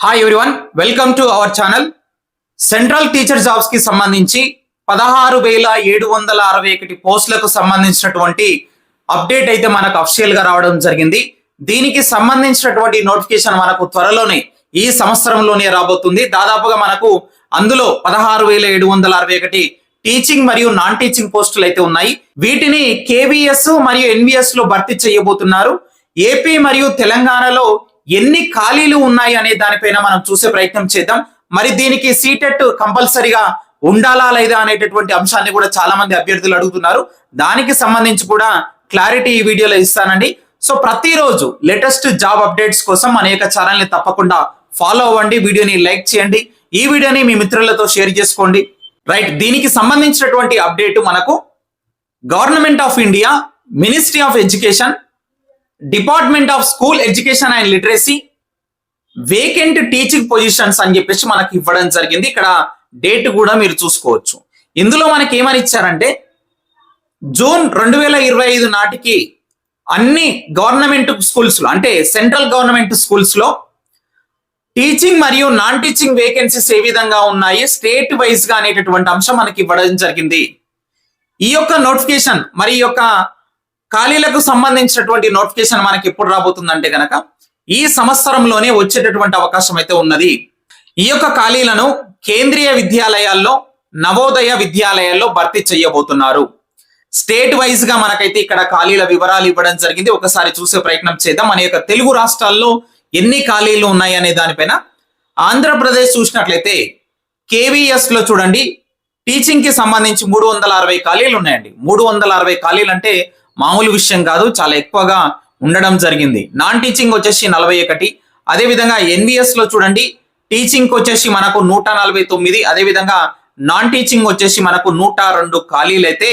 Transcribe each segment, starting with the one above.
Hi everyone welcome to our channel central teacher జాబ్స్కి సంబంధించి పదహారు వేల ఏడు వందల అరవై ఒకటి పోస్టులకు సంబంధించినటువంటి అప్డేట్ అయితే మనకు అఫిషియల్గా రావడం జరిగింది. దీనికి సంబంధించినటువంటి నోటిఫికేషన్ మనకు త్వరలోనే ఈ సంవత్సరంలోనే రాబోతుంది. దాదాపుగా మనకు అందులో పదహారు వేల ఏడు వందల అరవై ఒకటి టీచింగ్ మరియు నాన్ టీచింగ్ పోస్టులు అయితే ఉన్నాయి. వీటిని కేవీఎస్ మరియు ఎన్విఎస్లో భర్తీ చేయబోతున్నారు. ఏపీ మరియు తెలంగాణలో ఎన్ని ఖాళీలు ఉన్నాయి అనే దానిపైన మనం చూసే ప్రయత్నం చేద్దాం. మరి దీనికి సీటెట్ కంపల్సరీగా ఉండాలా లేదా అనేటటువంటి అంశాన్ని కూడా చాలా మంది అభ్యర్థులు అడుగుతున్నారు. దానికి సంబంధించి కూడా క్లారిటీ ఈ వీడియోలో ఇస్తానండి. సో ప్రతిరోజు లేటెస్ట్ జాబ్ అప్డేట్స్ కోసం అనేక ఛానల్ని తప్పకుండా ఫాలో అవ్వండి వీడియోని లైక్ చేయండి ఈ వీడియోని మీ మిత్రులతో షేర్ చేసుకోండి. రైట్ దీనికి సంబంధించినటువంటి అప్డేట్ మనకు government of India ministry of education department of school education and literacy vacant teaching positions అని చెప్పేసి మనకి ఇవ్వడం జరిగింది. ఇక్కడ డేట్ కూడా మీరు చూసుకోవచ్చు. ఇందులో మనకి ఏమని ఇచ్చారంటే జూన్ రెండు వేల ఇరవై ఐదు నాటికి అన్ని గవర్నమెంట్ స్కూల్స్లో అంటే సెంట్రల్ గవర్నమెంట్ స్కూల్స్లో టీచింగ్ మరియు నాన్ టీచింగ్ వేకెన్సీస్ ఏ విధంగా ఉన్నాయి స్టేట్ వైజ్గా అనేటటువంటి అంశం మనకి ఇవ్వడం జరిగింది. ఈ యొక్క నోటిఫికేషన్ మరి ఈ యొక్క ఖాళీలకు సంబంధించినటువంటి నోటిఫికేషన్ మనకి ఎప్పుడు రాబోతుందంటే గనక ఈ సంవత్సరంలోనే వచ్చేటటువంటి అవకాశం అయితే ఉన్నది. ఈ యొక్క ఖాళీలను కేంద్రీయ విద్యాలయాల్లో నవోదయ విద్యాలయాల్లో భర్తీ చేయబోతున్నారు. స్టేట్ వైజ్గా మనకైతే ఇక్కడ ఖాళీల వివరాలు ఇవ్వడం జరిగింది. ఒకసారి చూసే ప్రయత్నం చేద్దాం. మన యొక్క తెలుగు రాష్ట్రాల్లో ఎన్ని ఖాళీలు ఉన్నాయి అనే దానిపైన ఆంధ్రప్రదేశ్ చూసినట్లయితే కేవీఎస్లో చూడండి టీచింగ్కి సంబంధించి మూడు వందల అరవై ఖాళీలు ఉన్నాయండి. మూడు వందల అరవై ఖాళీలు అంటే మామూలు విషయం కాదు చాలా ఎక్కువగా ఉండడం జరిగింది. నాన్ టీచింగ్ వచ్చేసి నలభై ఒకటి. అదేవిధంగా ఎన్విఎస్లో చూడండి టీచింగ్ వచ్చేసి మనకు నూట నలభై తొమ్మిది. అదేవిధంగా నాన్ టీచింగ్ వచ్చేసి మనకు నూట రెండు ఖాళీలు అయితే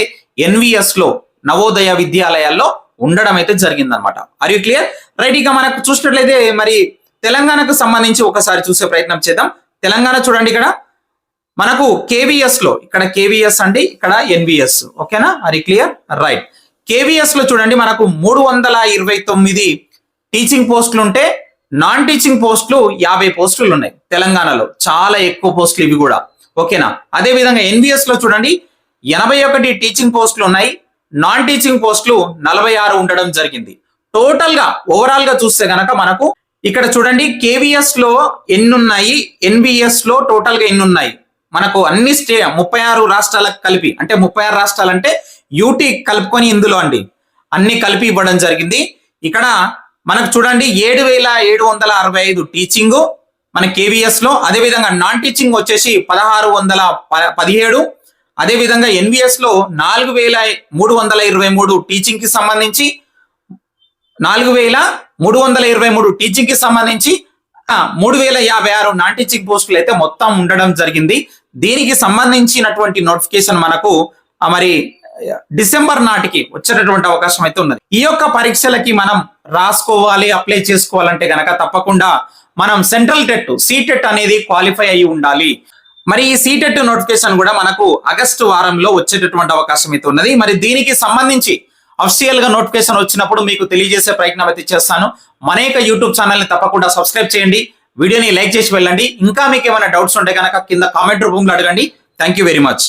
ఎన్విఎస్లో నవోదయ విద్యాలయాల్లో ఉండడం అయితే జరిగిందనమాట ఆర్ యూ క్లియర్ రైట్ ఇక మనకు చూసినట్లయితే మరి తెలంగాణకు సంబంధించి ఒకసారి చూసే ప్రయత్నం చేద్దాం. తెలంగాణ చూడండి ఇక్కడ. మనకు కేవీఎస్లో ఇక్కడ కేవీఎస్ అండి ఇక్కడ ఎన్విఎస్ ఓకేనా అది క్లియర్ రైట్ కేవీఎస్లో చూడండి మనకు మూడు వందల ఇరవై తొమ్మిది టీచింగ్ పోస్టులు ఉంటే నాన్ టీచింగ్ పోస్టులు యాభై పోస్టులు ఉన్నాయి తెలంగాణలో. చాలా ఎక్కువ పోస్టులు ఇవి కూడా. ఓకేనా? అదే విధంగా ఎన్బిఎస్లో చూడండి ఎనభై ఒకటి టీచింగ్ పోస్టులు ఉన్నాయి నాన్ టీచింగ్ పోస్టులు నలభై ఆరు ఉండడం జరిగింది. టోటల్గా ఓవరాల్గా చూస్తే గనక మనకు ఇక్కడ చూడండి కేవీఎస్లో ఎన్ని ఉన్నాయి ఎన్నున్నాయి? మనకు అన్ని స్టే ముప్పై ఆరు రాష్ట్రాలకు కలిపి అంటే ముప్పై ఆరు రాష్ట్రాలు అంటే యూటీ కలుపుకొని ఇందులో అండి. అన్ని కలిపి ఇవ్వడం జరిగింది. ఇక్కడ మనకు చూడండి ఏడు వేల ఏడు వందల అరవై ఐదు టీచింగ్ మన కేవీఎస్లో అదే విధంగా నాన్ టీచింగ్ వచ్చేసి పదహారు వందల ప- పదిహేడు అదే విధంగా ఎన్విఎస్లో నాలుగు వేల మూడు వందల ఇరవై మూడు టీచింగ్కి సంబంధించి నాలుగు వేల మూడు వందల ఇరవై మూడు టీచింగ్కి సంబంధించి మూడు వేల యాభై ఆరు నాన్ టీచింగ్ పోస్టులు అయితే మొత్తం ఉండడం జరిగింది. దీనికి సంబంధించినటువంటి నోటిఫికేషన్ మనకు మరి డిసెంబర్ నాటికి వచ్చేటటువంటి అవకాశం అయితే ఉన్నది. ఈ యొక్క పరీక్షలకి మనం రాసుకోవాలి అప్లై చేసుకోవాలంటే గనక తప్పకుండా మనం సెంట్రల్ టెట్ సీటెట్ అనేది క్వాలిఫై అయి ఉండాలి. మరి ఈ సీటెట్ నోటిఫికేషన్ కూడా మనకు ఆగస్టు వారంలో వచ్చేటటువంటి అవకాశం అయితే ఉన్నది. మరి దీనికి సంబంధించి అఫిషియల్గా నోటిఫికేషన్ వచ్చినప్పుడు మీకు తెలియజేసే ప్రయత్నం అయితే చేస్తాను. మన యొక్క యూట్యూబ్ ఛానల్ని తప్పకుండా సబ్స్క్రైబ్ చేయండి. వీడియోని లైక్ చేసి వెళ్ళండి. ఇంకా మీకు ఏమైనా డౌట్స్ ఉంటే కనుక కింద కామెంట్ రూపంలో అడగండి. Thank you very much